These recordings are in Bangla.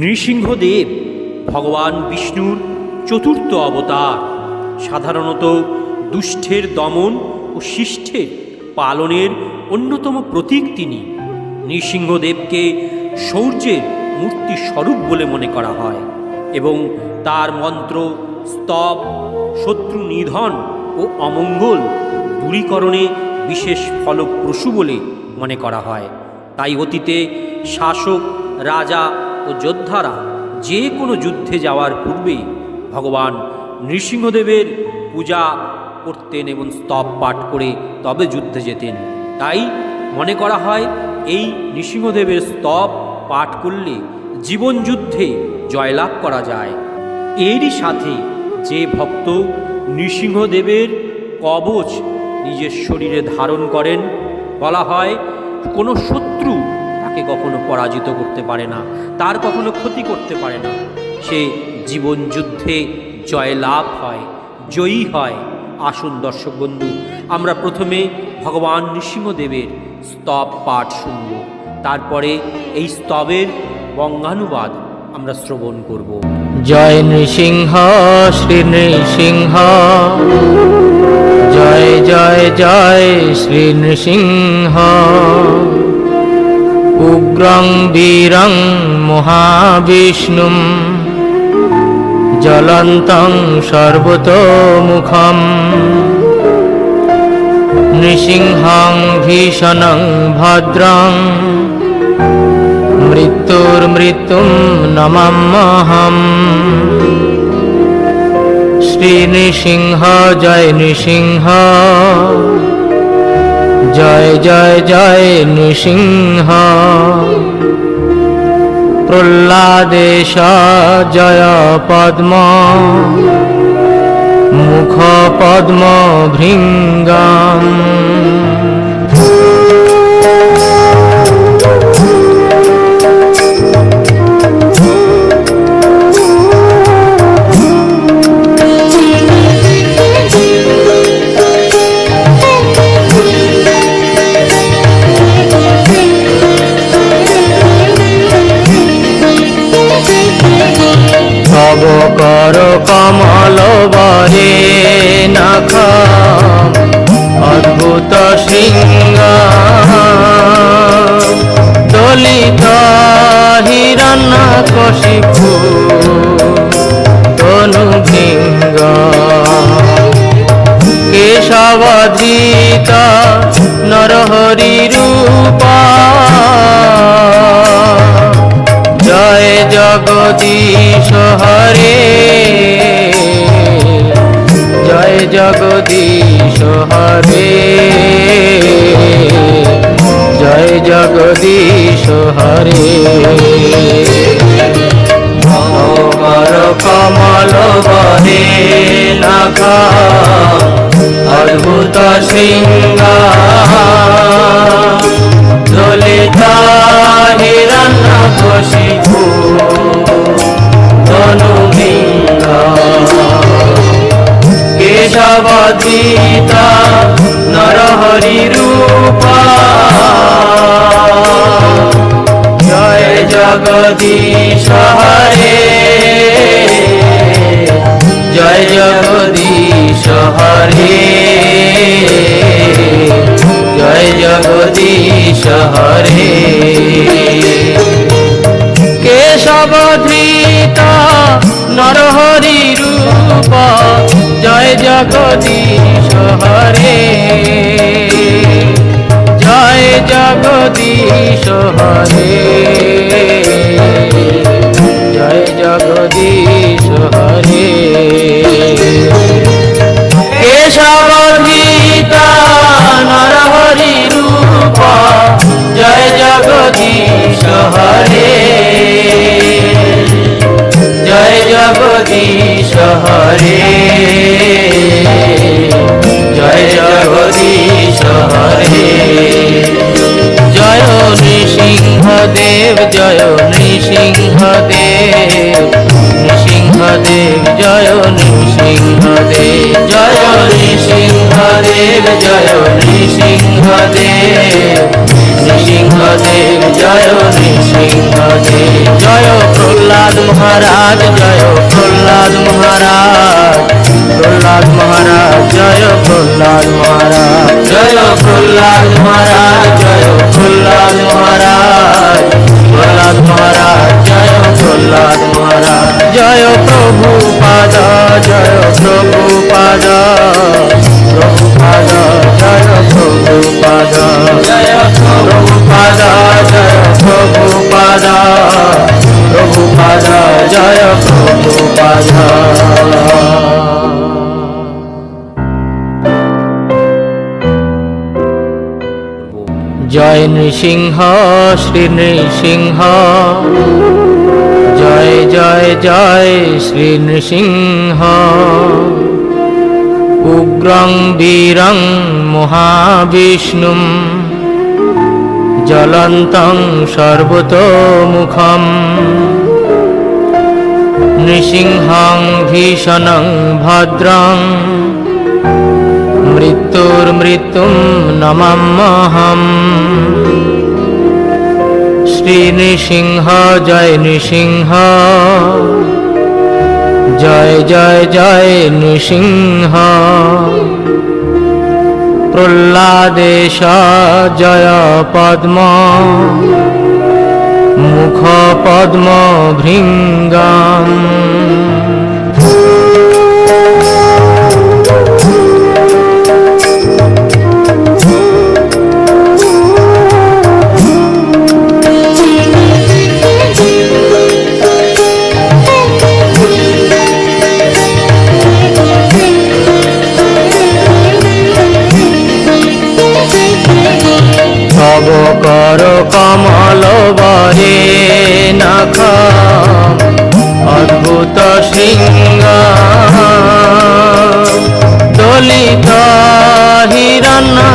নৃসিংহদেব, ভগবান বিষ্ণুর চতুর্থ অবতার, সাধারণত দুষ্টের দমন ও শিষ্টের পালনের অন্যতম প্রতীক তিনি। নৃসিংহদেবকে শৌর্যের মূর্তি স্বরূপ বলে মনে করা হয় এবং তার মন্ত্র, স্তব, শত্রু নিধন ও অমঙ্গল দূরীকরণে বিশেষ ফলপ্রসূ বলে মনে করা হয়। তাই অতীতে শাসক, রাজা ও যোদ্ধারা যে কোনো যুদ্ধে যাওয়ার পূর্বে ভগবান নৃসিংহদেবের পূজা করতেন এবং স্তব পাঠ করে তবে যুদ্ধে যেতেন। তাই মনে করা হয়, এই নৃসিংহদেবের স্তব পাঠ করলে জীবন যুদ্ধে জয়লাভ করা যায়। এরই সাথে যে ভক্ত নৃসিংহদেবের কবচ নিজের শরীরে ধারণ করেন, বলা হয় কোনো শত্রু তাকে কখনো পরাজিত করতে পারে না, তার কখনো ক্ষতি করতে পারে না। সে জীবন যুদ্ধে জয়লাভ হয়, জয়ী হয়। আসুন দর্শক বন্ধু, আমরা প্রথমে ভগবান নৃসিংহদেবের স্তব পাঠ শুনব। তারপরে এই স্তবের বঙ্গানুবাদ আমরা শ্রবণ করব। জয় নৃসিংহ, শ্রী নৃসিংহ। জয় জয় জয়, শ্রী নৃসিংহ। উগ্রং বীরং মহাবিষ্ণুম জ্বলন্तं সর্বতোমুখম নৃসিংহং ভীষণং ভদ্রং মৃত্যুর্মৃত্যুं নমাম্যহम् শ্রীনৃসিংহ জয় নৃসিংহ। জয় জয় জয় নৃসিংহ। প্রহ্লাদেশ জয় পদ্ম মুখ পদ্ম ভৃঙ্গম। হিরণ্য কশিপু তনু ভৃঙ্গ কেশবধৃত নরহরি রূপা। জয় জগদীশ হরে। জয় জগদীশ হরে। জয় জগদীশ হরে। ভগবর কমল বরে নখ অদ্ভুত সিংহ জগদীশ হরে জয় জগদীশ হরে জয় জগদীশ হরে কেশবধৃত নরহরি রূপ, জয় জগদীশ হরে জয় জগদীশ হরে হরে কেশবধৃতা নরহরি রূপ, জয় জগদীশ হরে। জয় জগদীশ হরে। জয় জগদীশ হরে। জয় নৃসিংহদেব, জয় নৃসিংহদেব জয় নৃসিংহদেব জয় নৃসিংহদেব জয় নৃসিংহদেব নৃসিংহদেব জয় নৃসিংহদেব জয় প্রহ্লাদ মহারাজ, জয় প্রহ্লাদ মহারাজ। প্রহ্লাদ মহারাজ, জয় প্রহ্লাদ মহারাজ। জয় প্রহ্লাদ মহারাজ, জয় প্রহ্লাদ মহারাজ। প্রহ্লাদ মহারাজ, জয় প্রহ্লাদ জয় প্রভু পাদ, জয় প্রভু পাদ প্রভু পাদ, জয় প্রভু পাদ জয় প্রভু পাদ, জয় প্রভু পাদ প্রভু পাদ, জয় প্রভু পাদ। জয় নৃসিংহ, শ্রী নৃসিংহ। জয় জয় শ্রী নৃসিংহ। উগ্রং বীরং মহাবিষ্ণুম। জ্বলন্तं সর্বতোমুখম। নৃসিংহং ভীষণং ভদ্রং। মৃত্যুর্মৃত্যুম নমাম্যহম শ্রী নৃসিংহ জয় নৃসিংহ। জয় জয় জয় নৃসিংহ। প্রহ্লাদেশ জয় পদ্ম মুখ পদ্ম ভৃঙ্গাম।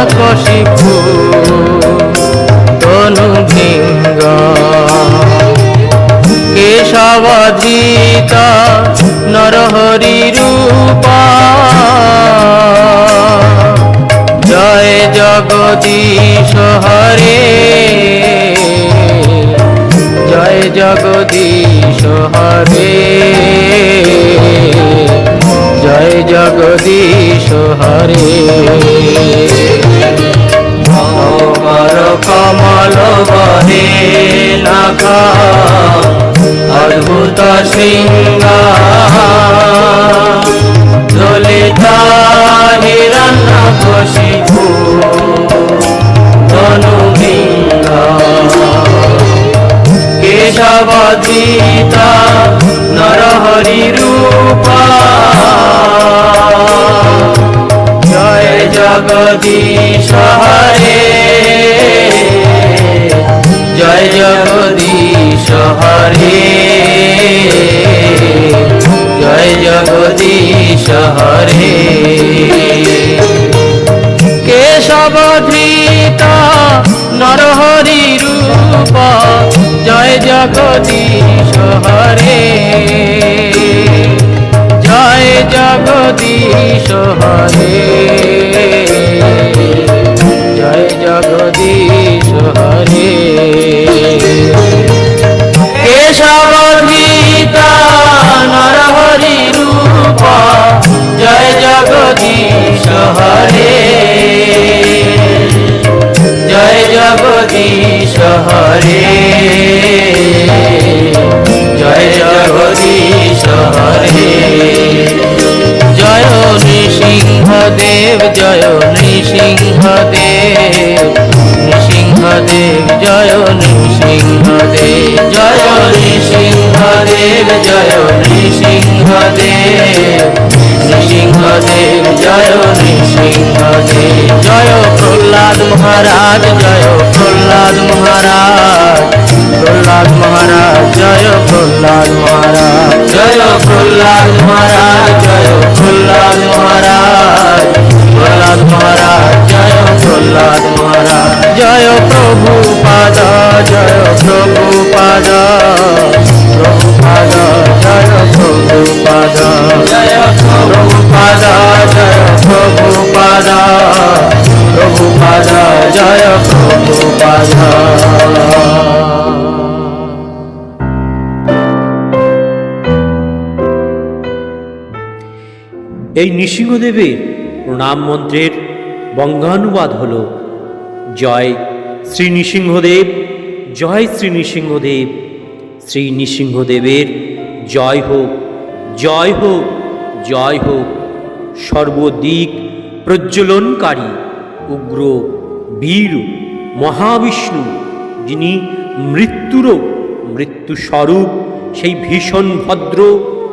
হিরণ কশিপু তনু ভৃঙ্গ কেশবধৃত নরহরি রূপা। জয় জগদীশ হরে জয় জগদীশ হরে। জয় জগদীশ হরে। কর কমল বরে নাখ অদ্ভুত সিংহ দলিত হিরণ্য কশিপু তনু কেশবদীত নরহরি রূপ। জগদীশ হরে জয় জগদীশ হরে জয় জগদীশ হরে কেশবধৃত নরহরি রূপ। জয় জগদীশ জগদীশ হরে জয় জগদীশ হরে জয় জগদীশ হরে জয় নৃসিংহদেব জয় নৃসিংহদেব নৃসিংহদেব, জয় নৃসিংহদেব জয় নৃসিংহদেব জয় নৃসিংহদেব। নৃসিংহদেব জয় নৃসিংহদেব জয় প্রহ্লাদ মহারাজ, জয় প্রহ্লাদ মহারাজ। প্রহ্লাদ মহারাজ, জয় প্রহ্লাদ মহারাজ। জয় প্রহ্লাদ মহারাজ, জয় প্রহ্লাদ মহারাজ। প্রহ্লাদ মহারাজ, জয় প্রহ্লাদ মহারাজ। জয় প্রভু পাদ জয় প্রভু পাদ প্রভু পাদ এই নৃসিংহদেবের প্রণাম মন্ত্রের বঙ্গানুবাদ হল জয় শ্রী নৃসিংহদেব জয় শ্রী নৃসিংহদেব শ্রী নৃসিংহদেবের জয় হোক জয় হোক জয় হোক। সর্বদিক প্রজ্বলনকারী উগ্র বীর মহাবিষ্ণু, যিনি মৃত্যুরও মৃত্যুস্বরূপ সেই ভীষণ ভদ্র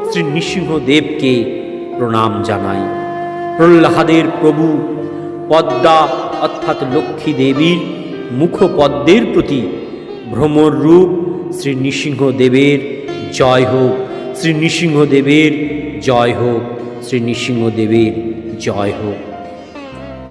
শ্রী নৃসিংহদেবকে প্রণাম জানাই। প্রহ্লাদের প্রভু পদ্মা, অর্থাৎ লক্ষ্মী দেবীর মুখপদ্মের প্রতি ভ্রমর রূপ শ্রী নৃসিংহদেবের জয় হোক। শ্রী নৃসিংহদেবের জয় হোক শ্রী নৃসিংহদেবের জয় হোক।